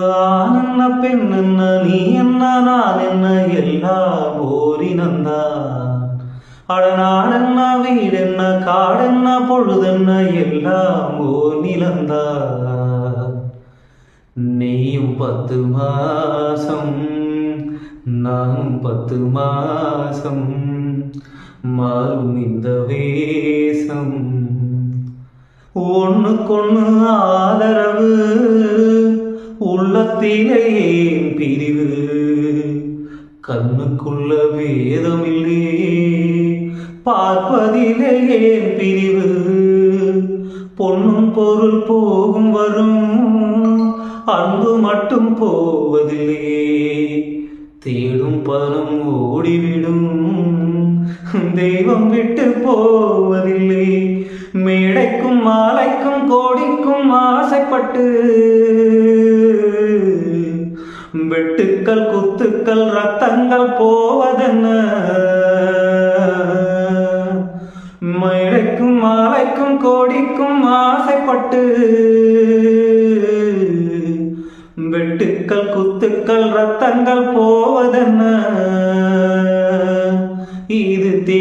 ஆண் என்ன பெண் என்ன நீ என்ன நான் என்ன எல்லாம் ஓரினந்தான் அட நாடென்ன வீடென்ன காடென்ன பொழுதென்ன எல்லாம் ஓர் நிலந்தான் நீயும் பத்து மாசம் நானும் பத்து மாசம் மாறும் இந்த வேசம் ஒண்ணுக்கொண்ணு ஆதரவு உள்ளத்திலே பிரிவு? கண்ணுக்குள்ள வேதமில்லே. பார்ப்பதிலே ஏன் பிரிவு? பொண்ணும் பொருள் போகும் வரும். அன்பு மட்டும் போவதில்லை. தேடும் பணம் ஓடிவிடும். தெய்வம் விட்டு போவதில்லை. மேடைக்கும் மாலைக்கும் கோடிக்கும் ஆசைப்பட்டு வெட்டுக்கள் குத்துக்கள் ரத்தங்கள் போவதென்ன மழைக்கும் மாலைக்கும் கோடிக்கும் ஆசைப்பட்டு வெட்டுக்கள் குத்துக்கள் ரத்தங்கள் போவதென்ன இது தீ